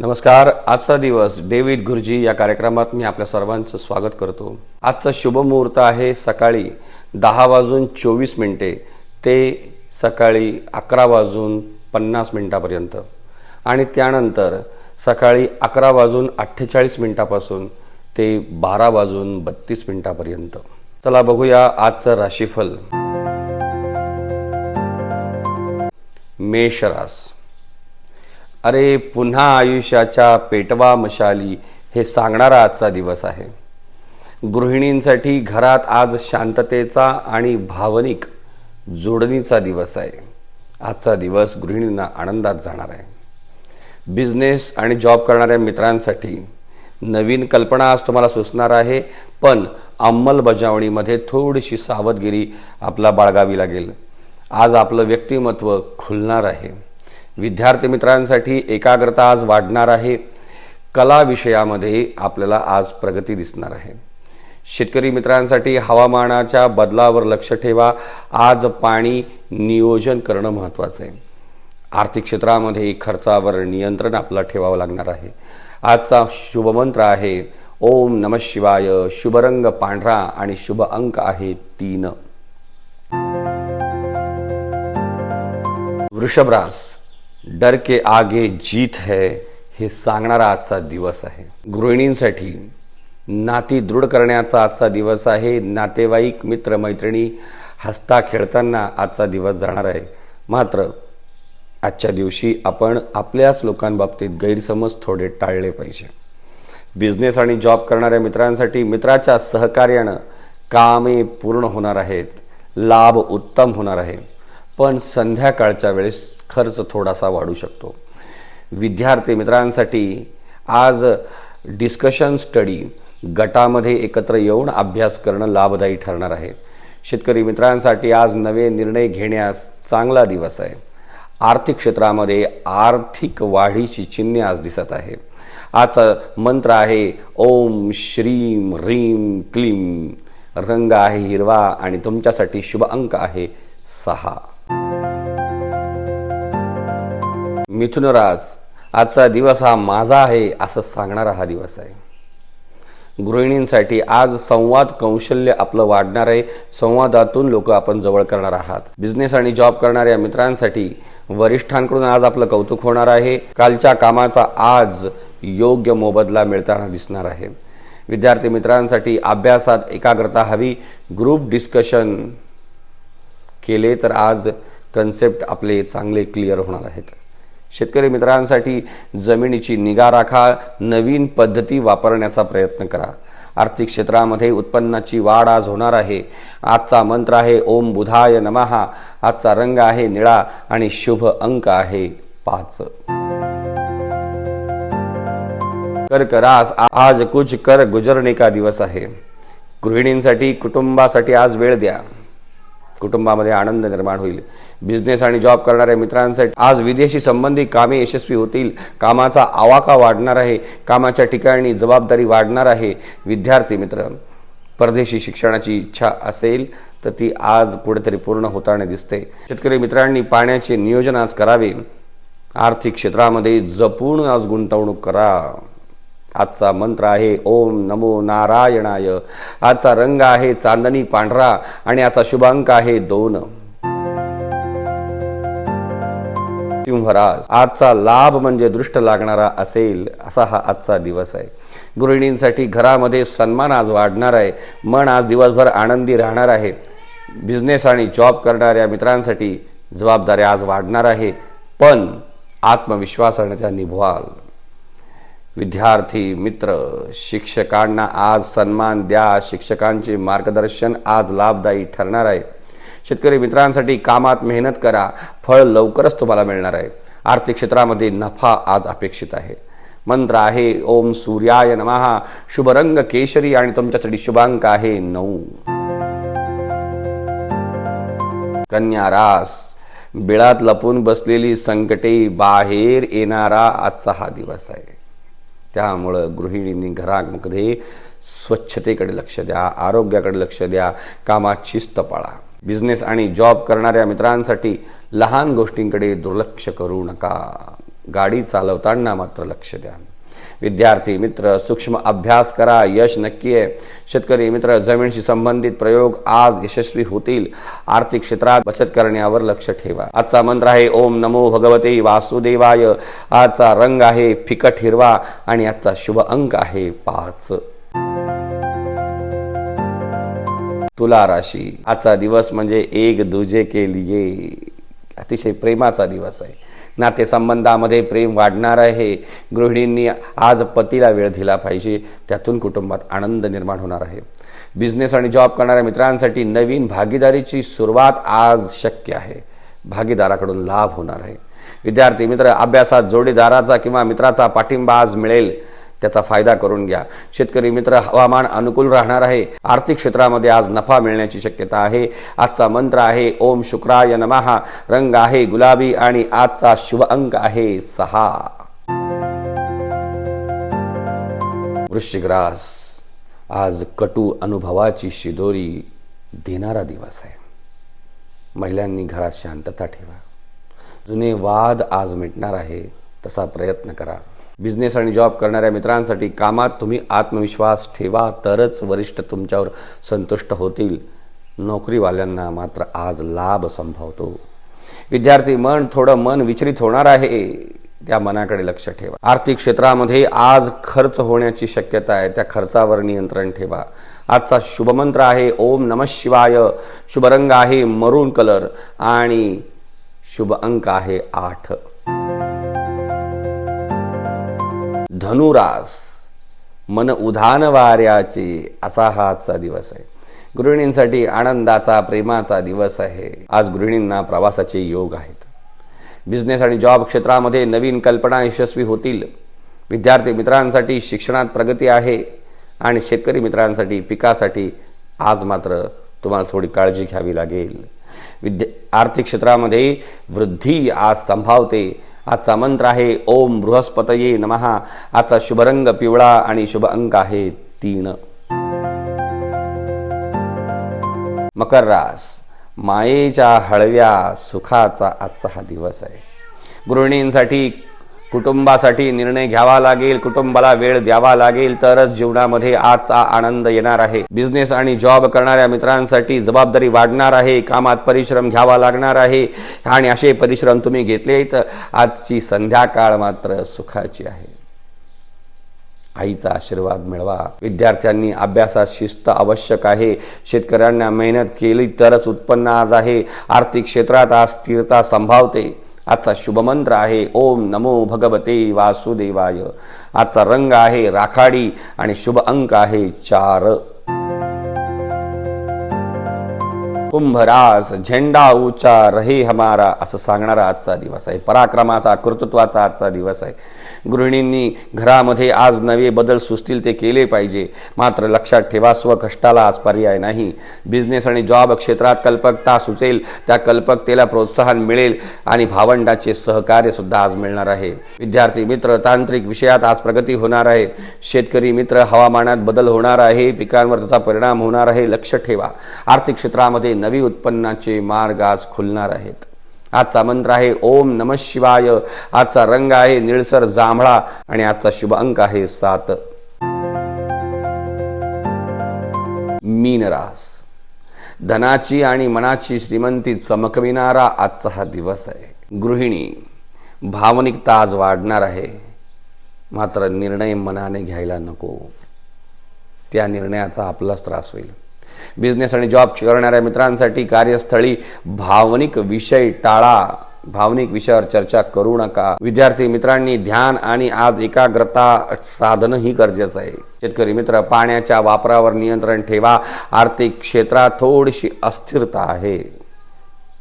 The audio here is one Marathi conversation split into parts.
नमस्कार आजचा दिवस डेव्हिड गुरुजी या कार्यक्रमात मी आपल्या सर्वांचं स्वागत करतो. आजचा शुभ मुहूर्त आहे सकाळी दहा वाजून चोवीस मिनिटे ते सकाळी अकरा वाजून पन्नास मिनिटापर्यंत. आणि त्यानंतर सकाळी अकरा वाजून अठ्ठेचाळीस मिनिटापासून ते बारा वाजून बत्तीस मिनिटापर्यंत. चला बघूया आजचं राशीफल. मेषरास. अरे पुन्हा आयुष्याच्या पेटवा मशाली हे सांगणारा आजचा दिवस आहे. गृहिणींसाठी घरात आज शांततेचा आणि भावनिक जोडणीचा दिवस आहे. आजचा दिवस गृहिणींना आनंदात जाणार आहे. बिझनेस आणि जॉब करणाऱ्या मित्रांसाठी नवीन कल्पना आज तुम्हाला सुचणार आहे पण अंमलबजावणीमध्ये थोडीशी सावधगिरी आपला बाळगावी लागेल. आज आपलं व्यक्तिमत्व खुलणार आहे. विद्यार्थी मित्रांसाठी एकाग्रता आज वाढणार आहे. कला विषयामध्ये आपल्याला आज प्रगती दिसणार आहे. शेतकरी मित्रांसाठी हवामानाच्या बदलावर लक्ष ठेवा. आज पाणी नियोजन करणं महत्त्वाचं आहे. आर्थिक क्षेत्रामध्ये खर्चावर नियंत्रण आपल्याला ठेवावं लागणार आहे. आजचा शुभमंत्र आहे ओम नम शिवाय शुभरंग पांढरा आणि शुभ अंक आहे तीन. वृषभरास डर के आगे जीत है हे सांगणारा आजचा दिवस आहे. गृहिणींसाठी नाती दृढ करण्याचा आजचा दिवस आहे. नातेवाईक मित्र मैत्रिणी हसता खेळताना आजचा दिवस जाणार आहे. मात्र आजच्या दिवशी आपण आपल्याच लोकांबाबतीत गैरसमज थोडे टाळले पाहिजे. बिझनेस आणि जॉब करणाऱ्या मित्रांसाठी मित्राच्या सहकार्यानं कामे पूर्ण होणार आहेत. लाभ उत्तम होणार आहे. पण संध्याकाळच्या वेळेस खर्च थोडासा वाढू शकतो. विद्यार्थी मित्रांसाठी आज डिस्कशन स्टडी गटामध्ये एकत्र येऊन अभ्यास करणं लाभदायी ठरणार आहे. शेतकरी मित्रांसाठी आज नवे निर्णय घेण्यास चांगला दिवस आहे. आर्थिक क्षेत्रामध्ये आर्थिक वाढीची चिन्हे आज दिसत आहे. आजचा मंत्र आहे ओम श्रीम ह्रीम क्लीम रंग आहे हिरवा आणि तुमच्यासाठी शुभ अंक आहे सहा. मिथुन राज आजचा दिवस हा माझा आहे असं सांगणारा हा दिवस आहे. गृहिणींसाठी आज संवाद कौशल्य आपलं वाढणार आहे. संवादातून लोक आपण जवळ करणार आहात. बिझनेस आणि जॉब करणाऱ्या मित्रांसाठी वरिष्ठांकडून आज आपलं कौतुक होणार आहे. कालच्या कामाचा आज योग्य मोबदला मिळताना दिसणार आहे. विद्यार्थी मित्रांसाठी अभ्यासात एकाग्रता हवी. ग्रुप डिस्कशन केले तर आज कन्सेप्ट आपले चांगले क्लिअर होणार आहेत. शेतकरी मित्रांसाठी जमिनीची निगा राखा नवीन पद्धती वापरण्याचा प्रयत्न करा. आर्थिक क्षेत्रामध्ये उत्पन्नाची वाढ आज होणार आहे. आजचा मंत्र आहे ओम बुधाय नमहा आजचा रंग आहे निळा आणि शुभ अंक आहे पाच. कर्क रास आज कुछ कर गुजरणे का दिवस आहे. गृहिणींसाठी कुटुंबासाठी आज वेळ द्या. कुटुंबामध्ये आनंद निर्माण होईल. बिझनेस आणि जॉब करणाऱ्या मित्रांसाठी आज विदेशी संबंधी कामे यशस्वी होतील. कामाचा आवाका वाढणार आहे. कामाच्या ठिकाणी जबाबदारी वाढणार आहे. विद्यार्थी मित्र परदेशी शिक्षणाची इच्छा असेल तर ती आज कुठेतरी पूर्ण होताना दिसते. शेतकरी मित्रांनी पाण्याचे नियोजन आज करावे. आर्थिक क्षेत्रामध्ये जपून आज गुंतवणूक करा. आजचा मंत्र आहे ओम नमो नारायणाय. आजचा रंग आहे चांदणी पांढरा आणि आजचा शुभांक आहे दोन. सिंहराज आजचा लाभ म्हणजे दृष्ट लागणारा असेल असा हा आजचा दिवस आहे. गृहिणींसाठी घरामध्ये सन्मान आज वाढणार आहे मन आज दिवसभर आनंदी राहणार आहे. बिझनेस आणि जॉब करणाऱ्या मित्रांसाठी जबाबदाऱ्या आज वाढणार आहे पण आत्मविश्वासाने त्या निभवाल. विद्यार्थी मित्र शिक्षकांना आज सन्मान द्या. शिक्षकांचे मार्गदर्शन आज लाभदायी ठरणार आहे. शेतकरी मित्रांसाठी कामात मेहनत करा. फळ लवकरच तुम्हाला मिळणार आहे. आर्थिक क्षेत्रामध्ये नफा आज अपेक्षित आहे. मंत्र आहे ओम सूर्याय नमहा शुभरंग केशरी आणि तुमच्यासाठी शुभांक आहे नऊ. कन्या रास. बिळात लपून बसलेली संकटे बाहेर येणारा आजचा हा दिवस आहे. त्यामुळं गृहिणींनी घरामध्ये स्वच्छतेकडे लक्ष द्या आरोग्याकडे लक्ष द्या कामात शिस्त पाळा. बिझनेस आणि जॉब करणाऱ्या मित्रांसाठी लहान गोष्टींकडे दुर्लक्ष करू नका. गाडी चालवताना मात्र लक्ष द्या. विद्यार्थी मित्र सूक्ष्म अभ्यास करा यश नक्की आहे. शेतकरी मित्र जमीनशी संबंधित प्रयोग आज यशस्वी होतील. आर्थिक क्षेत्रात बचत करण्यावर लक्ष ठेवा. आजचा मंत्र आहे ओम नमो भगवते वासुदेवाय. आजचा रंग आहे फिकट हिरवा. आणि आजचा शुभ अंक आहे पाच. तुला राशी. आजचा दिवस म्हणजे एक दुजे के लिए. अतिशय प्रेमाचा दिवस आहे. नातेसंबंधामध्ये प्रेम वाढणार आहे. गृहिणींनी आज पतीला वेळ दिला पाहिजे. त्यातून कुटुंबात आनंद निर्माण होणार आहे. बिझनेस आणि जॉब करणाऱ्या मित्रांसाठी नवीन भागीदारीची सुरुवात आज शक्य आहे. भागीदाराकडून लाभ होणार आहे. विद्यार्थी मित्र अभ्यासात जोडीदाराचा किंवा मित्राचा पाठिंबा आज मिळेल. त्याचा फायदा करून घ्या. शेतकरी मित्र हवामान अनुकूल राहणार आहे. आर्थिक क्षेत्रामध्ये आज नफा मिळण्याची शक्यता आहे. आजचा मंत्र आहे ओम शुक्राय नमहा रंग आहे गुलाबी आणि आजचा शुभ अंक आहे सहा. वृश्चिक रास आज कटू अनुभवाची शिदोरी देणारा दिवस आहे. महिलांनी घरात शांतता ठेवा. जुने वाद आज मिटणार आहे तसा प्रयत्न करा. बिझनेस आणि जॉब करणाऱ्या मित्रांसाठी कामात तुम्ही आत्मविश्वास ठेवा तरच वरिष्ठ तुमच्यावर संतुष्ट होतील. नोकरीवाल्यांना मात्र आज लाभ संभवतो. विद्यार्थी मन थोडं मन विचलित होणार आहे त्या मनाकडे लक्ष ठेवा. आर्थिक क्षेत्रामध्ये आज खर्च होण्याची शक्यता आहे त्या खर्चावर नियंत्रण ठेवा. आजचा शुभमंत्र आहे ओम नम शिवाय. शुभरंग आहे मरून कलर. आणि शुभ अंक आहे आठ. धनुरास मन उधान वाऱ्याचे असा हा आजचा दिवस आहे. गृहिणींसाठी आनंदाचा प्रेमाचा दिवस आहे. आज गृहिणींना प्रवासाचे योग आहेत. बिझनेस आणि जॉब क्षेत्रामध्ये नवीन कल्पना यशस्वी होतील. विद्यार्थी मित्रांसाठी शिक्षणात प्रगती आहे आणि शेतकरी मित्रांसाठी पिकासाठी आज मात्र तुम्हाला थोडी काळजी घ्यावी लागेल. विद्या आर्थिक क्षेत्रामध्ये वृद्धी आज संभावते. आजचा मंत्र आहे ओम बृहस्पतये नमहा आजचा शुभरंग पिवळा आणि शुभ अंक आहे तीन. मकर रास. मायेच्या हळव्या सुखाचा आजचा हा दिवस आहे. गृहिणींसाठी कुटुंबासाठी निर्णय घ्यावा लागेल कुटुंबाला वेळ द्यावा लागेल तरच जीवनामध्ये आजचा आनंद येणार आहे. बिझनेस आणि जॉब करणाऱ्या मित्रांसाठी जबाबदारी वाढणार आहे कामात परिश्रम घ्यावा लागणार आहे आणि असे परिश्रम तुम्ही घेतले तर आजची संध्याकाळ मात्र सुखाची आहे. आईचा आशीर्वाद मिळवा. विद्यार्थ्यांनी अभ्यासात शिस्त आवश्यक आहे. शेतकऱ्यांना मेहनत केली तरच उत्पन्न आज आहे. आर्थिक क्षेत्रात आज स्थिरता संभावते. आजचा शुभमंत्र आहे ओम नमो भगवते वासुदेवाय. आजचा रंग आहे राखाडी आणि शुभ अंक आहे चार. कुंभरास झेंडा ऊंचा रहे हमारा असं सांगणारा आजचा दिवस आहे. पराक्रमाचा कर्तृत्वाचा आजचा दिवस आहे. गृहिणींनी घरामध्ये आज नवे बदल सुचतील ते केले पाहिजे. मात्र लक्षात ठेवा स्व कष्टाला आज पर्याय नाही. बिझनेस आणि जॉब क्षेत्रात कल्पकता सुचेल त्या कल्पकतेला प्रोत्साहन मिळेल आणि भावंडाचे सहकार्य सुद्धा आज मिळणार आहे. विद्यार्थी मित्र तांत्रिक विषयात आज प्रगती होणार आहे. शेतकरी मित्र हवामानात बदल होणार आहे पिकांवर त्याचा परिणाम होणार आहे. लक्ष ठेवा. आर्थिक क्षेत्रामध्ये नवी उत्पन्नाचे मार्ग आज खुलणार आहेत. आजचा मंत्र आहे ओम नम शिवाय. आजचा रंग आहे निळसर जांभळा आणि आजचा शुभ अंक आहे सात. मीनरास. धनाची आणि मनाची श्रीमंती चमकविणारा आजचा हा दिवस आहे. गृहिणी भावनिकता आज वाढणार आहे. मात्र निर्णय मनाने घ्यायला नको. त्या निर्णयाचा आपलाच त्रास होईल. बिझनेस आणि जॉब करणाऱ्या मित्रांसाठी कार्यस्थळी भावनिक विषय टाळा. भावनिक विषयावर चर्चा करू नका. विद्यार्थी मित्रांनी ध्यान आणि आज एकाग्रता साधन ही गरजेचं आहे. शेतकरी मित्र पाण्याच्या वापरावर नियंत्रण ठेवा. आर्थिक क्षेत्रात थोडीशी अस्थिरता आहे.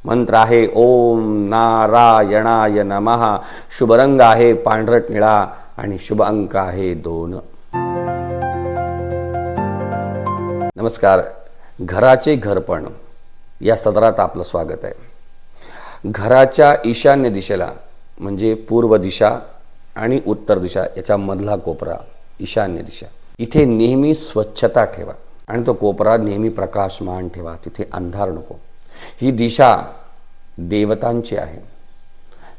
मंत्र आहे ओम नारायणाय नमहा शुभ रंग आहे पांढरट निळा आणि शुभ अंक आहे दोन. नमस्कार. घराचे घरपण. या सदरात आपलं स्वागत आहे. घराच्या ईशान्य दिशेला म्हणजे पूर्व दिशा आणि उत्तर दिशा याच्यामधला कोपरा ईशान्य दिशा. इथे नेहमी स्वच्छता ठेवा आणि तो कोपरा नेहमी प्रकाशमान ठेवा. तिथे अंधार नको. ही दिशा देवतांची आहे.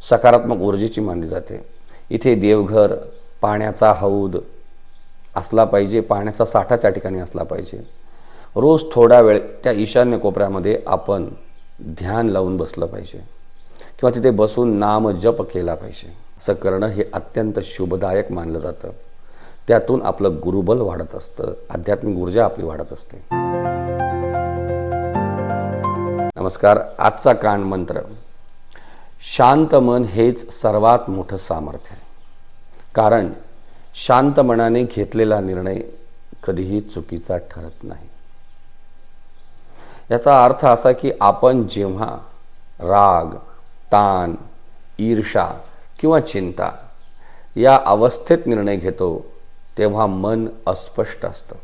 सकारात्मक ऊर्जेची मानली जाते. इथे देवघर पाण्याचा हौद असला पाहिजे पाण्याचा साठा त्या ठिकाणी असला पाहिजे. रोज थोडा वेळ त्या ईशान्य कोपऱ्यामध्ये आपण ध्यान लावून बसलं पाहिजे. किंवा तिथे बसून नाम जप केला पाहिजे. असं करणं हे अत्यंत शुभदायक मानलं जातं. त्यातून आपलं गुरुबल वाढत असतं. आध्यात्मिक ऊर्जा आपली वाढत असते. नमस्कार. आजचा कान मंत्र. शांत मन हेच सर्वात मोठं सामर्थ्य आहे. कारण शांत मनाने घेतलेला निर्णय कधीही चुकीचा ठरत नाही. याचा अर्थ असा की आपण जेव्हा राग ताण ईर्षा किंवा चिंता या अवस्थेत निर्णय घेतो तेव्हा मन अस्पष्ट असतं.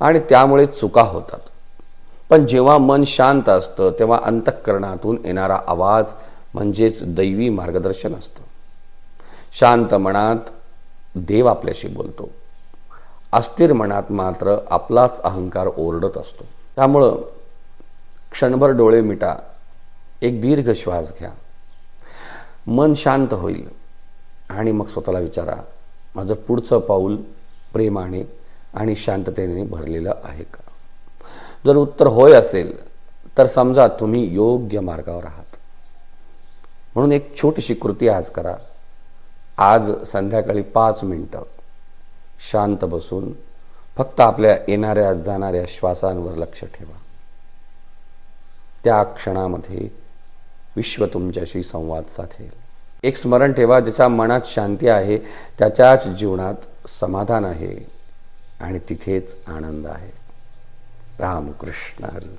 आणि त्यामुळे चुका होतात. पण जेव्हा मन शांत असतं तेव्हा अंतःकरणातून येणारा आवाज म्हणजेच दैवी मार्गदर्शन असतं. शांत मनात देव आपल्याशी बोलतो. अस्थिर मनात मात्र आपलाच अहंकार ओरडत असतो. त्यामुळं क्षणभर डोळे मिटा एक दीर्घ श्वास घ्या. मन शांत होईल आणि मग स्वतःला विचारा माझं पुढचं पाऊल प्रेमाने आणि शांततेने भरलेलं आहे का? जर उत्तर होय असेल तर समजा तुम्ही योग्य मार्गावर आहात. म्हणून एक छोटीशी कृती आज करा. आज संध्याकाळी पाच मिनटं शांत बसून फक्त आपल्या येणाऱ्या जाणाऱ्या श्वासांवर लक्ष ठेवा. त्या क्षणामध्ये विश्व तुमच्याशी संवाद साधेल. एक स्मरण ठेवा ज्याच्या मनात शांती आहे त्याच्याच जीवनात समाधान आहे आणि तिथेच आनंद आहे. रामकृष्ण हरी